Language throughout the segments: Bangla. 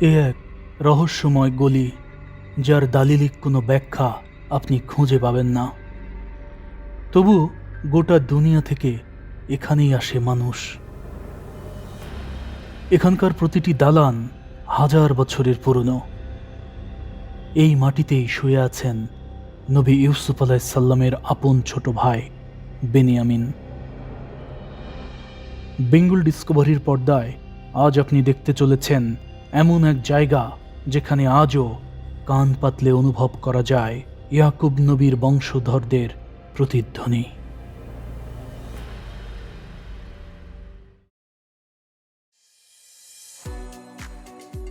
এ এক রহস্যময় গলি, যার দালিলিক কোনো ব্যাখ্যা আপনি খুঁজে পাবেন না। তবু গোটা দুনিয়া থেকে এখানেই আসে মানুষ। এখানকার প্রতিটি দালান হাজার বছরের পুরনো। এই মাটিতেই শুয়ে আছেন নবী ইউসুফ আলাইসাল্লামের আপন ছোট ভাই বেনিয়ামিন। বেঙ্গল ডিসকভারির পর্দায় আজ আপনি দেখতে চলেছেন এমন এক জায়গা যেখানে আজও কান পাতলে অনুভব করা যায় ইয়াকুব নবীর বংশধরদের প্রতিধ্বনি।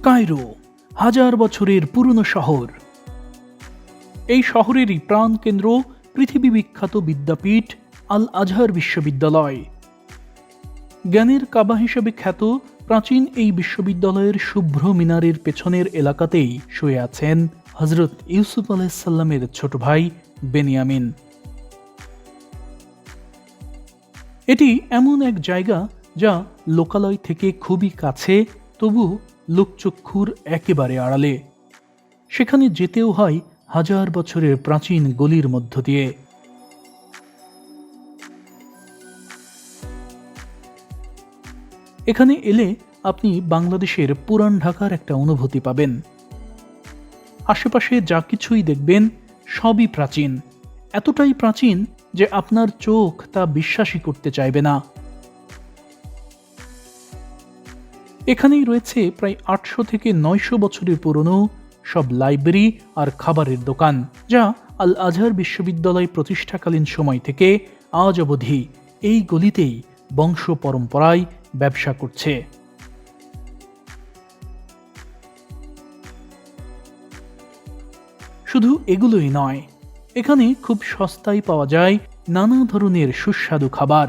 কায়রো, হাজার বছরের পুরনো শহর। এই শহরেরই প্রাণকেন্দ্র পৃথিবী বিখ্যাত বিদ্যাপীঠ আল আজহার বিশ্ববিদ্যালয়। জ্ঞানের কাবা হিসেবে খ্যাত প্রাচীন এই বিশ্ববিদ্যালয়ের শুভ্র মিনারের পেছনের এলাকাতেই শুয়ে আছেন হজরত ইউসুফ আলাইসাল্লামের ছোট ভাই বেনিয়ামিন। এটি এমন এক জায়গা যা লোকালয় থেকে খুবই কাছে, তবু লোকচক্ষুর একেবারে আড়ালে। সেখানে যেতেও হয় হাজার বছরের প্রাচীন গলির মধ্য দিয়ে। এখানে এলে আপনি বাংলাদেশের পুরান ঢাকার একটা অনুভূতি পাবেন। আশেপাশে যা কিছুই দেখবেন সবই প্রাচীন। এতটাই প্রাচীন যে আপনার চোখ তা বিশ্বাসই করতে চাইবে না। এখানেই রয়েছে প্রায় আটশো থেকে নয়শো বছরের পুরনো সব লাইব্রেরি আর খাবারের দোকান, যা আল আজহার বিশ্ববিদ্যালয় প্রতিষ্ঠাকালীন সময় থেকে আজ অবধি এই গলিতেই বংশ পরম্পরায় ব্যবসা করছে। শুধু এগুলোই নয়, এখানে খুব সস্তায় পাওয়া যায় নানা ধরনের সুস্বাদু খাবার।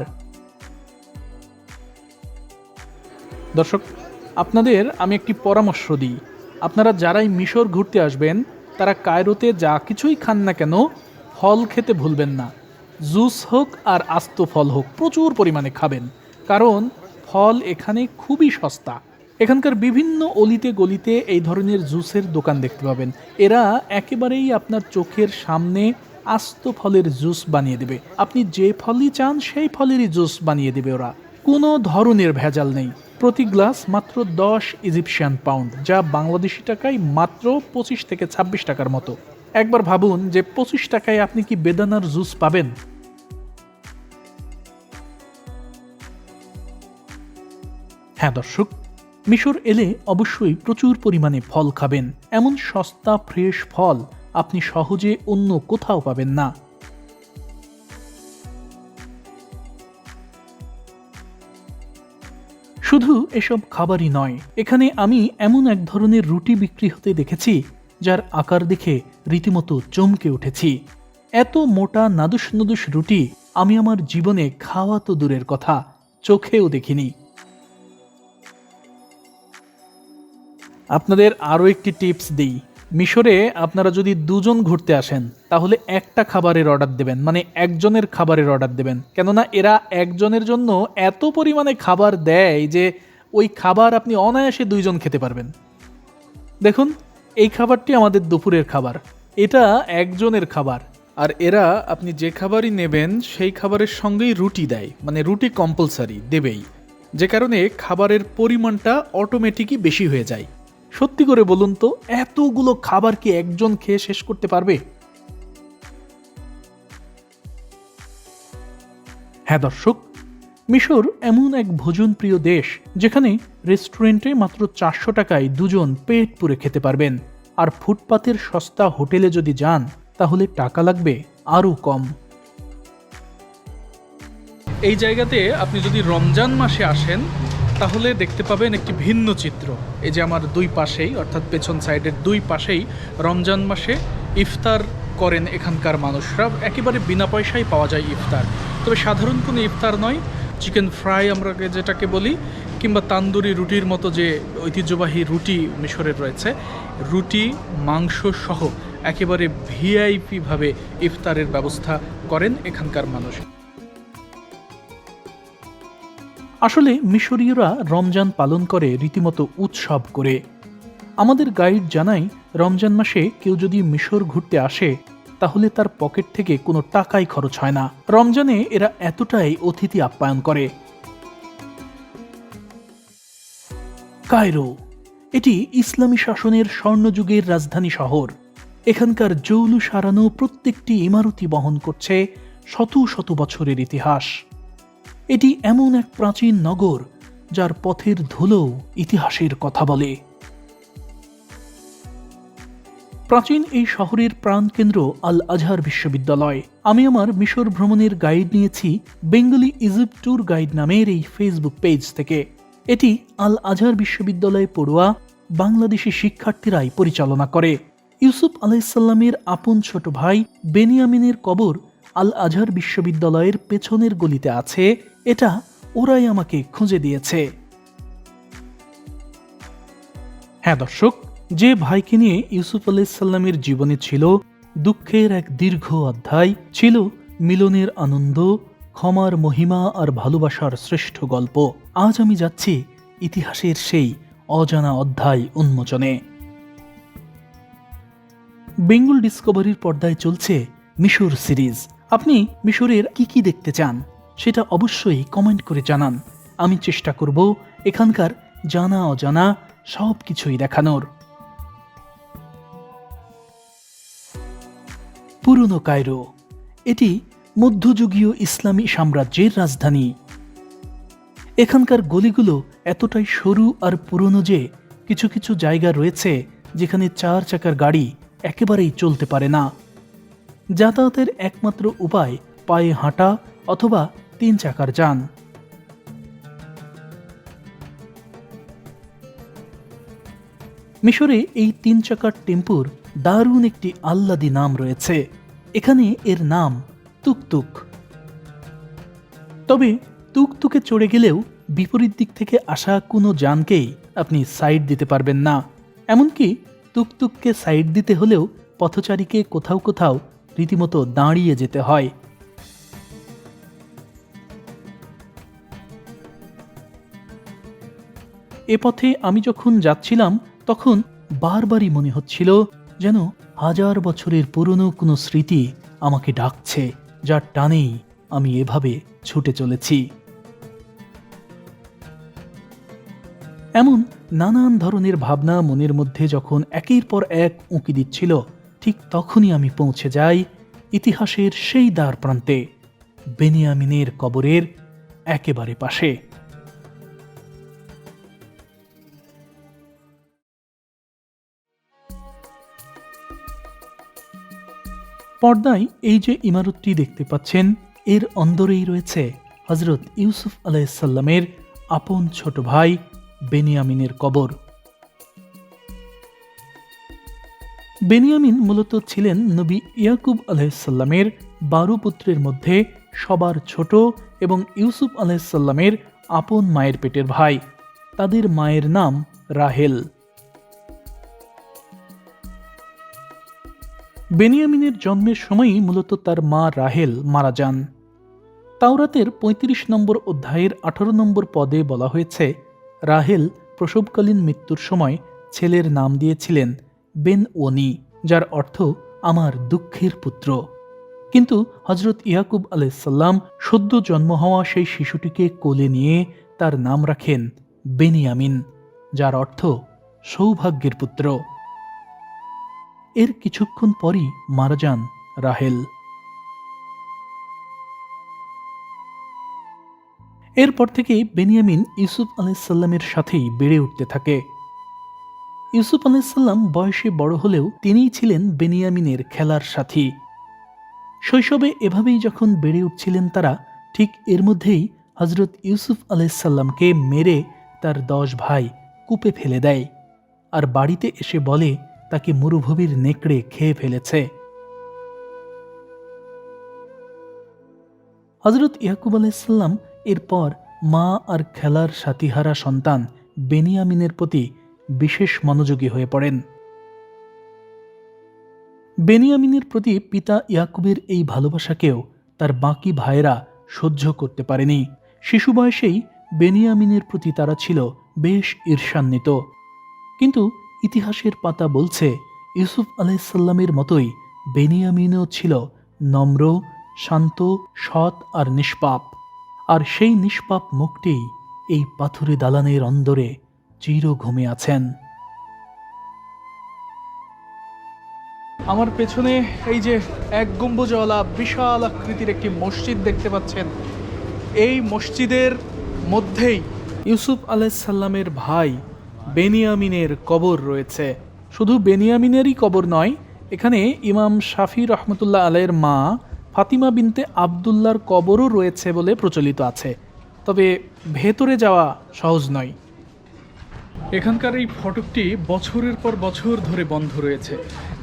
দর্শক, আপনাদের আমি একটি পরামর্শ দিই। আপনারা যারাই মিশর ঘুরতে আসবেন, তারা কায়রোতে যা কিছুই খান না কেন, ফল খেতে ভুলবেন না। জুস হোক আর আস্ত ফল হোক প্রচুর পরিমাণে খাবেন। কারণ ফল এখানে খুবই সস্তা। এখানকার বিভিন্ন অলিতে গলিতে এই ধরনের জুসের দোকান দেখতে পাবেন। এরা একেবারেই আপনার চোখের সামনে আস্ত ফলের জুস বানিয়ে দেবে। আপনি যে ফলই চান, সেই ফলেরই জুস বানিয়ে দেবে ওরা। কোনো ধরনের ভেজাল নেই। প্রতি গ্লাস মাত্র দশ ইজিপশিয়ান পাউন্ড, যা বাংলাদেশি টাকায় মাত্র পঁচিশ থেকে ছাব্বিশ টাকার মতো। একবার ভাবুন যে পঁচিশ টাকায় আপনি কি বেদানার জুস পাবেন? হ্যাঁ দর্শক, মিশর এলে অবশ্যই প্রচুর পরিমাণে ফল খাবেন। এমন সস্তা, ফ্রেশ ফল আপনি সহজে অন্য কোথাও পাবেন না। শুধু এসব খাবারই নয়, এখানে আমি এমন এক ধরনের রুটি বিক্রি হতে দেখেছি, যার আকার দেখে রীতিমতো চমকে উঠেছি। এত মোটা নাদুস নদুস রুটি আমি আমার জীবনে খাওয়া তো দূরের কথা, চোখেও দেখিনি। আপনাদের আরও একটি টিপস দিই। মিশরে আপনারা যদি দুজন ঘুরতে আসেন, তাহলে একটা খাবারের অর্ডার দেবেন মানে একজনের খাবারের অর্ডার দেবেন। কেননা এরা একজনের জন্য এত পরিমাণে খাবার দেয় যে ওই খাবার আপনি অনায়াসে দুইজন খেতে পারবেন। দেখুন, এই খাবারটি আমাদের দুপুরের খাবার। এটা একজনের খাবার। আর এরা আপনি যে খাবারই নেবেন, সেই খাবারের সঙ্গেই রুটি দেয় মানে রুটি কম্পালসারি দেবেই। যে কারণে খাবারের পরিমাণটা অটোমেটিকই বেশি হয়ে যায়। সত্যি করে বলুন তো, এতগুলো খাবার কি একজন খেয়ে শেষ করতে পারবে? হ্যাঁ দর্শক, মিশর এমন এক ভোজনপ্রিয় দেশ যেখানে রেস্টুরেন্টে মাত্র চারশো টাকায় দুজন পেট পুরে খেতে পারবেন। আর ফুটপাতের সস্তা হোটেলে যদি যান, তাহলে টাকা লাগবে আরও কম। এই জায়গাতে আপনি যদি রমজান মাসে আসেন তাহলে দেখতে পাবেন একটি ভিন্ন চিত্র। এই যে আমার দুই পাশেই, অর্থাৎ পেছন সাইডের দুই পাশেই রমজান মাসে ইফতার করেন এখানকার মানুষরা। একেবারে বিনা পয়সায় পাওয়া যায় ইফতার। তবে সাধারণ কোনো ইফতার নয়। চিকেন ফ্রাই আমরা যেটাকে বলি, কিংবা তান্দুরি রুটির মতো যে ঐতিহ্যবাহী রুটি মিশরের রয়েছে, রুটি, মাংস সহ একেবারে ভিআইপিভাবে ইফতারের ব্যবস্থা করেন এখানকার মানুষ। আসলে মিশরীয়রা রমজান পালন করে রীতিমতো উৎসব করে। আমাদের গাইড জানায়, রমজান মাসে কেউ যদি মিশর ঘুরতে আসে, তাহলে তার পকেট থেকে কোনো টাকাই খরচ হয় না। রমজানে এরা এতটাই অতিথি আপ্যায়ন করে। কায়রো, এটি ইসলামী শাসনের স্বর্ণযুগের রাজধানী শহর। এখানকার জৌলু সারানো প্রত্যেকটি ইমারতি বহন করছে শত শত বছরের ইতিহাস। এটি এমন এক প্রাচীন নগর যার পথের ধুলো ইতিহাসের কথা বলে। প্রাচীন এই শহরের প্রাণকেন্দ্র আল আজহার বিশ্ববিদ্যালয়। আমি আমার মিশর ভ্রমণের গাইড নিয়েছি বেঙ্গলি ইজিপ্ট ট্যুর গাইড নামের এই ফেসবুক পেজ থেকে। এটি আল আজহার বিশ্ববিদ্যালয়ে পড়ুয়া বাংলাদেশি শিক্ষার্থীরাই পরিচালনা করে। ইউসুফ আলাইসাল্লামের আপন ছোট ভাই বেনিয়ামিনের কবর আল আজহার বিশ্ববিদ্যালয়ের পেছনের গলিতে আছে। এটা ওরাই আমাকে খুঁজে দিয়েছে। হ্যাঁ দর্শক, যে ভাইকে নিয়ে ইউসুফ আলাইসাল্লামের জীবনে ছিল, দুঃখের এক দীর্ঘ অধ্যায় ছিল মিলনের আনন্দ, ক্ষমার মহিমা আর ভালোবাসার শ্রেষ্ঠ গল্প। আজ আমি যাচ্ছি ইতিহাসের সেই অজানা অধ্যায় উন্মোচনে। বেঙ্গল ডিসকভারির পর্দায় চলছে মিশর সিরিজ। আপনি মিশরের কি কি দেখতে চান? সেটা অবশ্যই কমেন্ট করে জানান। আমি চেষ্টা করব এখানকার জানা অজানা সব কিছুই দেখানোর। পুরনো কায়রো, এটি মধ্যযুগীয় ইসলামী সাম্রাজ্যের রাজধানী। এখানকার গলিগুলো এতটাই সরু আর পুরনো যে কিছু কিছু জায়গা রয়েছে, যেখানে চার চাকার গাড়ি একেবারেই চলতে পারে না। যাতায়াতের একমাত্র উপায় পায়ে হাঁটা অথবা তিন চাকার যান। মিশরে এই তিন চাকার টেম্পুর দারুণ একটি আল্লাদি নাম রয়েছে। এখানে এর নাম তুকতুক। তবে তুকতুকে চড়ে গেলেও বিপরীত দিক থেকে আসা কোনো যানকেই আপনি সাইড দিতে পারবেন না। এমনকি তুকতুককে সাইড দিতে হলেও পথচারীকে কোথাও কোথাও রীতিমতো দাঁড়িয়ে যেতে হয়। এ পথে আমি যখন যাচ্ছিলাম, তখন বারবারই মনে হচ্ছিল যেন হাজার বছরের পুরনো কোনো স্মৃতি আমাকে ডাকছে, যার টানেই আমি এভাবে ছুটে চলেছি। এমন নানান ধরনের ভাবনা মনের মধ্যে যখন একের পর এক উঁকি দিচ্ছিল, ঠিক তখনই আমি পৌঁছে যাই ইতিহাসের সেই দ্বার প্রান্তে, বেনিয়ামিনের কবরের একেবারে পাশে। পর্দায় এই যে ইমারতটি দেখতে পাচ্ছেন, এর অন্দরেই রয়েছে হজরত ইউসুফ আলাইসাল্লামের আপন ছোট ভাই বেনিয়ামিনের কবর। বেনিয়ামিন মূলত ছিলেন নবী ইয়াকুব আলাইসাল্লামের বারো পুত্রের মধ্যে সবার ছোট এবং ইউসুফ আলাইসাল্লামের আপন মায়ের পেটের ভাই। তাদের মায়ের নাম রাহেল। বেনিয়ামিনের জন্মের সময়ই মূলত তার মা রাহেল মারা যান। তাওরাতের ৩৫ নম্বর অধ্যায়ের আঠারো নম্বর পদে বলা হয়েছে, রাহেল প্রসবকালীন মৃত্যুর সময় ছেলের নাম দিয়েছিলেন বেন ওনি, যার অর্থ আমার দুঃখের পুত্র। কিন্তু হজরত ইয়াকুব আলাইসাল্লাম সদ্য জন্ম হওয়া সেই শিশুটিকে কোলে নিয়ে তার নাম রাখেন বেনিয়ামিন, যার অর্থ সৌভাগ্যের পুত্র। এর কিছুক্ষণ পরই মারা যান রাহেল। এরপর থেকে বেনিয়ামিন ইউসুফ আলাইসাল্লামের সাথেই বেড়ে উঠতে থাকে। ইউসুফ আলাইসাল্লাম বয়সে বড় হলেও তিনিই ছিলেন বেনিয়ামিনের খেলার সাথী। শৈশবে এভাবেই যখন বেড়ে উঠছিলেন তারা, ঠিক এর মধ্যেই হজরত ইউসুফ আলাইসাল্লামকে মেরে তার দশ ভাই কূপে ফেলে দেয়। আর বাড়িতে এসে বলে তাকে মরুভূমির নেকড়ে খেয়ে ফেলেছে। হজরত ইয়াকুব আলাইসাল্লাম এরপর মা আর খেলার সাথীহারা সন্তান বেনিয়ামিনের প্রতি বিশেষ মনোযোগী হয়ে পড়েন। বেনিয়ামিনের প্রতি পিতা ইয়াকুবের এই ভালোবাসাকেও তার বাকি ভাইয়েরা সহ্য করতে পারেনি। শিশু বয়সেই বেনিয়ামিনের প্রতি তারা ছিল বেশ ঈর্ষান্বিত। কিন্তু ইতিহাসের পাতা বলছে, ইউসুফ আলাইসাল্লামের মতোই বেনিয়ামিনও ছিল নম্র, শান্ত, সৎ আর নিষ্পাপ। আর সেই নিষ্পাপ মুখটি এই পাথুরে দালানের অন্দরে চির ঘুমে আছেন। আমার পেছনে এই যে এক গম্বুজওয়ালা বিশাল আকৃতির একটি মসজিদ দেখতে পাচ্ছেন। এই মসজিদের মধ্যেই ইউসুফ আলাইসাল্লামের ভাই বেনিয়ামিনের কবর রয়েছে। শুধু বেনিয়ামিনেরই কবর নয়, এখানে ইমাম শাফি রহমতুল্লাহ আলের মা ফাতিমা বিনতে আবদুল্লার কবরও রয়েছে বলে প্রচলিত আছে। তবে ভেতরে যাওয়া সহজ নয়। এখানকার এই ফটকটি বছরের পর বছর ধরে বন্ধ রয়েছে।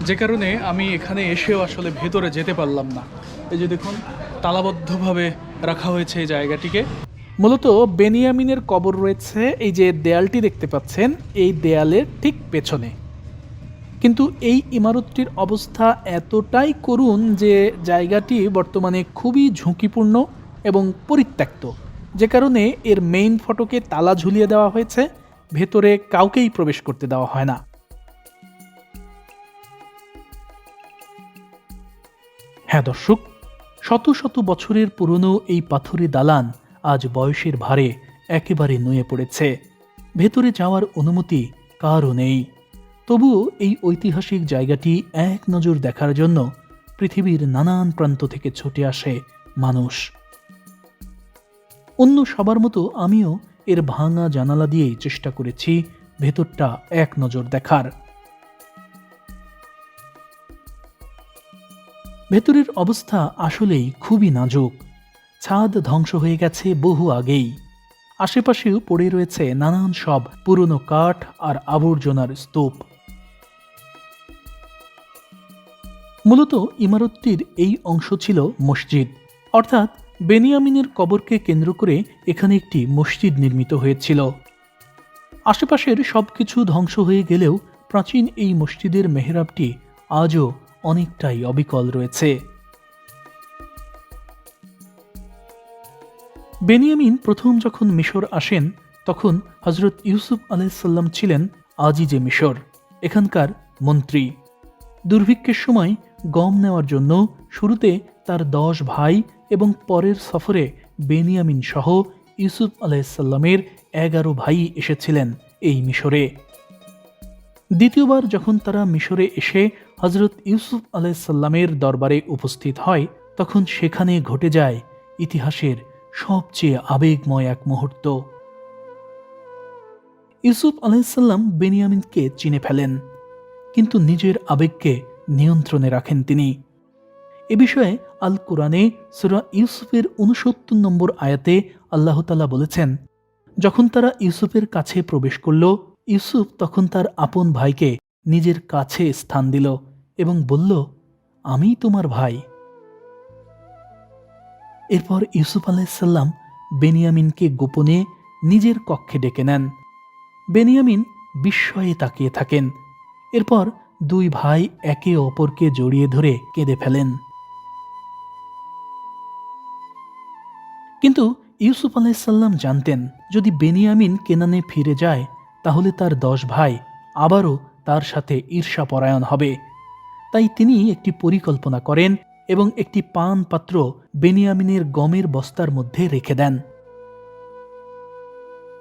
যে কারণে আমি এখানে এসেও আসলে ভেতরে যেতে পারলাম না। এই যে দেখুন, তালাবদ্ধভাবে রাখা হয়েছে এই জায়গাটিকে। মূলত বেনিয়ামিনের কবর রয়েছে, এই যে দেয়ালটি দেখতে পাচ্ছেন, এই দেয়ালের ঠিক পেছনে। কিন্তু এই ইমারতটির অবস্থা এতটাই করুণ যে জায়গাটি বর্তমানে খুবই ঝুঁকিপূর্ণ এবং পরিত্যক্ত। যে কারণে এর মেইন ফটকে তালা ঝুলিয়ে দেওয়া হয়েছে, ভেতরে কাউকেই প্রবেশ করতে দেওয়া হয় না। হ্যাঁ দর্শক, শত শত বছরের পুরনো এই পাথুরে দালান আজ বয়সের ভারে একেবারে নুয়ে পড়েছে। ভেতরে যাওয়ার অনুমতি কারও নেই। তবুও এই ঐতিহাসিক জায়গাটি এক নজর দেখার জন্য পৃথিবীর নানান প্রান্ত থেকে ছুটে আসে মানুষ। অন্য সবার মতো আমিও এর ভাঙা জানালা দিয়েই চেষ্টা করেছি ভেতরটা এক নজর দেখার। ভেতরের অবস্থা আসলেই খুবই নাজুক। ছাদ ধ্বংস হয়ে গেছে বহু আগেই। আশেপাশেও পড়ে রয়েছে নানান সব পুরনো কাঠ আর আবর্জনার স্তূপ। মূলত ইমারতটির এই অংশ ছিল মসজিদ। অর্থাৎ বেনিয়ামিনের কবরকে কেন্দ্র করে এখানে একটি মসজিদ নির্মিত হয়েছিল। আশেপাশের সবকিছু ধ্বংস হয়ে গেলেও প্রাচীন এই মসজিদের মেহরাবটি আজও অনেকটাই অবিকল রয়েছে। বেনিয়ামিন প্রথম যখন মিশর আসেন, তখন হজরত ইউসুফ আলাইসাল্লাম ছিলেন আজিজে মিশর, এখানকার মন্ত্রী। দুর্ভিক্ষের সময় গম নেওয়ার জন্য শুরুতে তার দশ ভাই এবং পরের সফরে বেনিয়ামিন সহ ইউসুফ আলাইসাল্লামের এগারো ভাই এসেছিলেন এই মিশরে। দ্বিতীয়বার যখন তারা মিশরে এসে হজরত ইউসুফ আলাইসাল্লামের দরবারে উপস্থিত হয়, তখন সেখানে ঘটে যায় ইতিহাসের সবচেয়ে আবেগময় এক মুহূর্ত। ইউসুফ আলাইসাল্লাম বেনিয়ামিনকে চিনে ফেলেন, কিন্তু নিজের আবেগকে নিয়ন্ত্রণে রাখেন তিনি। এ বিষয়ে আল কোরআনে সুরা ইউসুফের উনসত্তর নম্বর আয়াতে আল্লাহ তালা বলেছেন, যখন তারা ইউসুফের কাছে প্রবেশ করল, ইউসুফ তখন তার আপন ভাইকে নিজের কাছে স্থান দিল এবং বলল, আমি তোমার ভাই এরপর ইউসুফ আলাইসাল্লাম বেনিয়ামিনকে গোপনে নিজের কক্ষে ডেকে নেন। বেনিয়ামিন বিস্ময়ে তাকিয়ে থাকেন। এরপর দুই ভাই একে অপরকে জড়িয়ে ধরে কেঁদে ফেলেন। কিন্তু ইউসুফ আলাইসাল্লাম জানতেন, যদি বেনিয়ামিন কেনানে ফিরে যায়, তাহলে তার দশ ভাই আবারও তার সাথে ঈর্ষাপরায়ণ হবে। তাই তিনি একটি পরিকল্পনা করেন এবং একটি পান পাত্র বেনিয়ামিনের গমের বস্তার মধ্যে রেখে দেন।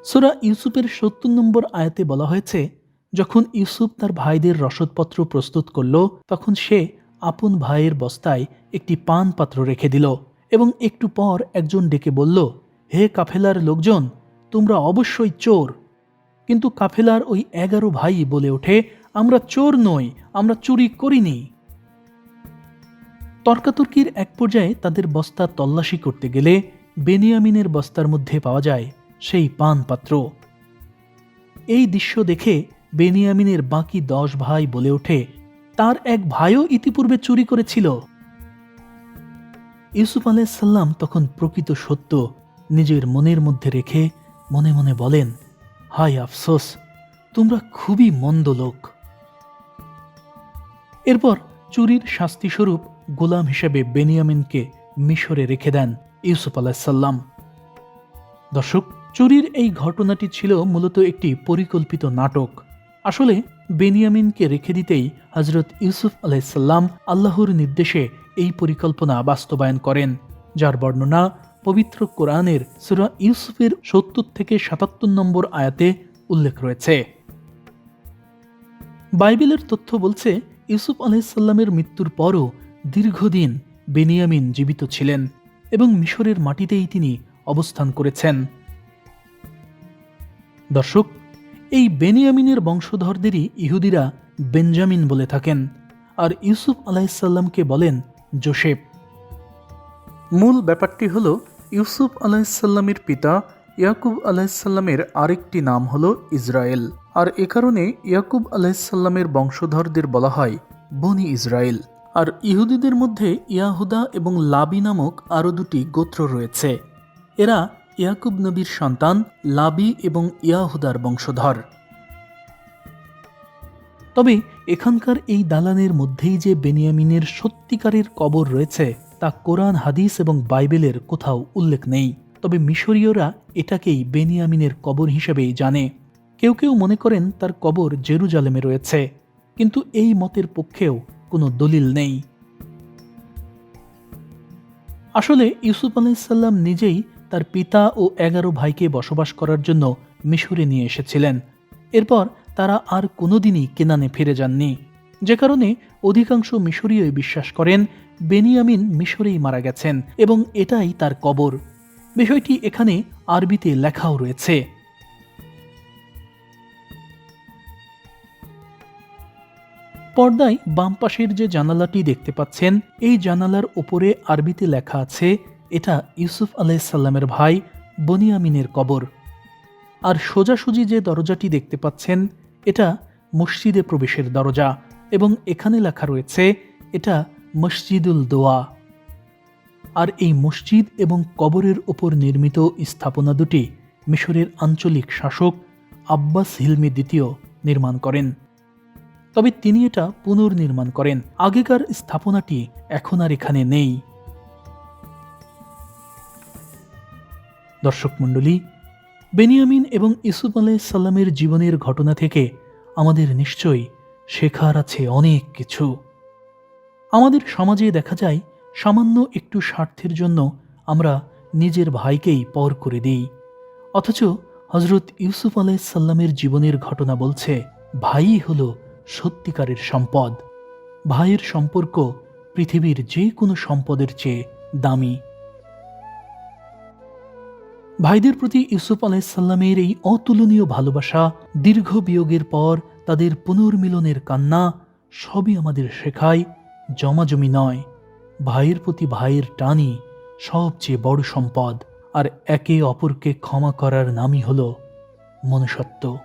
সোরা ইউসুফের সত্তর নম্বর আয়াতে বলা হয়েছে, যখন ইউসুফ তার ভাইদের রসদপত্র প্রস্তুত করল, তখন সে আপন ভাইয়ের বস্তায় একটি পান পাত্র রেখে দিল এবং একটু পর একজন ডেকে বলল, হে কাফেলার লোকজন, তোমরা অবশ্যই চোর। কিন্তু কাফেলার ওই এগারো ভাই বলে ওঠে, আমরা চোর নই, আমরা চুরি করিনি। তর্কাতর্কির এক পর্যায়ে তাদের বস্তা তল্লাশি করতে গেলে বেনিয়ামিনের বস্তার মধ্যে পাওয়া যায় সেই পান পাত্র। এই দৃশ্য দেখে বেনিয়ামিনের বাকি দশ ভাই বলে ওঠে, তার এক ভাইও ইতিপূর্বে চুরি করেছিল। ইউসুফ আলাইসাল্লাম তখন প্রকৃত সত্য নিজের মনের মধ্যে রেখে মনে মনে বলেন, হায় আফসোস, তোমরা খুবই মন্দ লোক। এরপর চুরির শাস্তিস্বরূপ গোলাম হিসেবে বেনিয়ামিনকে মিশরে রেখে দেন ইউসুফ আলাহিসাল্লাম দর্শক, চুরির এই ঘটনাটি ছিল মূলত একটি পরিকল্পিত নাটক। আসলে বেনিয়ামিনকে রেখে দিতেই হজরত ইউসুফ আলাইসাল্লাম আল্লাহর নির্দেশে এই পরিকল্পনা বাস্তবায়ন করেন, যার বর্ণনা পবিত্র কোরআনের সুরা ইউসুফের সত্তর থেকে সাতাত্তর নম্বর আয়াতে উল্লেখ রয়েছে। বাইবেলের তথ্য বলছে, ইউসুফ আলাইসাল্লামের মৃত্যুর পরও দীর্ঘদিন বেনিয়ামিন জীবিত ছিলেন এবং মিশরের মাটিতেই তিনি অবস্থান করেছেন। দর্শক, এই বেনিয়ামিনের বংশধরদেরই ইহুদিরা বেঞ্জামিন বলে থাকেন, আর ইউসুফ আলাইসাল্লামকে বলেন জোসেফ। মূল ব্যাপারটি হল, ইউসুফ আলাইসাল্লামের পিতা ইয়াকুব আলাইসাল্লামের আরেকটি নাম হল ইসরায়েল, আর এ কারণে ইয়াকুব আলাইসাল্লামের বংশধরদের বলা হয় বনি ইসরায়েল। আর ইহুদিদের মধ্যে ইয়াহুদা এবং লাবি নামক আরও দুটি গোত্র রয়েছে। এরা ইয়াকুব নবীর সন্তান, লাবি এবং ইয়াহুদার বংশধর। তবে এখানকার এই দালানের মধ্যেই যে বেনিয়ামিনের সত্যিকারের কবর রয়েছে, তা কোরআন, হাদিস এবং বাইবেলের কোথাও উল্লেখ নেই। তবে মিশরীয়রা এটাকেই বেনিয়ামিনের কবর হিসেবেই জানে। কেউ কেউ মনে করেন তার কবর জেরুজালেমে রয়েছে। কিন্তু এই মতের পক্ষেও কোনো দলিল নেই। আসলে ইউসুফ আলাইসাল্লাম নিজেই তার পিতা ও এগারো ভাইকে বসবাস করার জন্য মিশরে নিয়ে এসেছিলেন। এরপর তারা আর কোনোদিনই কেনানে ফিরে যাননি। যে কারণে অধিকাংশ মিশরীয় বিশ্বাস করেন, বেনিয়ামিন মিশরেই মারা গেছেন এবং এটাই তার কবর। বিষয়টি এখানে আরবিতে লেখাও রয়েছে। পর্দায় বাম পাশের যে জানালাটি দেখতে পাচ্ছেন, এই জানালার ওপরে আরবিতে লেখা আছে, এটা ইউসুফ আলাইসাল্লামের ভাই বনিয়ামিনের কবর। আর সোজাসুজি যে দরজাটি দেখতে পাচ্ছেন, এটা মসজিদে প্রবেশের দরজা এবং এখানে লেখা রয়েছে, এটা মসজিদুল দোয়া। আর এই মসজিদ এবং কবরের ওপর নির্মিত স্থাপনা দুটি মিশরের আঞ্চলিক শাসক আব্বাস হিলমি দ্বিতীয় নির্মাণ করেন। তবে তিনি এটা পুনর্নির্মাণ করেন। আগেকার স্থাপনাটি এখন আর এখানে নেই। দর্শক মণ্ডলী, বেনিয়ামিন এবং ইসুফ সাল্লামের জীবনের ঘটনা থেকে আমাদের নিশ্চয়ই শেখার আছে অনেক কিছু। আমাদের সমাজে দেখা যায়, সামান্য একটু স্বার্থের জন্য আমরা নিজের ভাইকেই পর করে দিই। অথচ হজরত ইউসুফ সাল্লামের জীবনের ঘটনা বলছে, ভাই হল সত্যিকারের সম্পদ। ভাইয়ের সম্পর্ক পৃথিবীর যে কোনো সম্পদের চেয়ে দামি। ভাইদের প্রতি ইউসুফ আলাইসাল্লামের এই অতুলনীয় ভালোবাসা দীর্ঘ বিয়োগের পর তাদের পুনর্মিলনের কান্না সবই আমাদের শেখায় জমাজমি নয়। ভাইয়ের প্রতি ভাইয়ের টানই সবচেয়ে বড় সম্পদ। আর একে অপরকে ক্ষমা করার নামই হল মনুষ্যত্ব।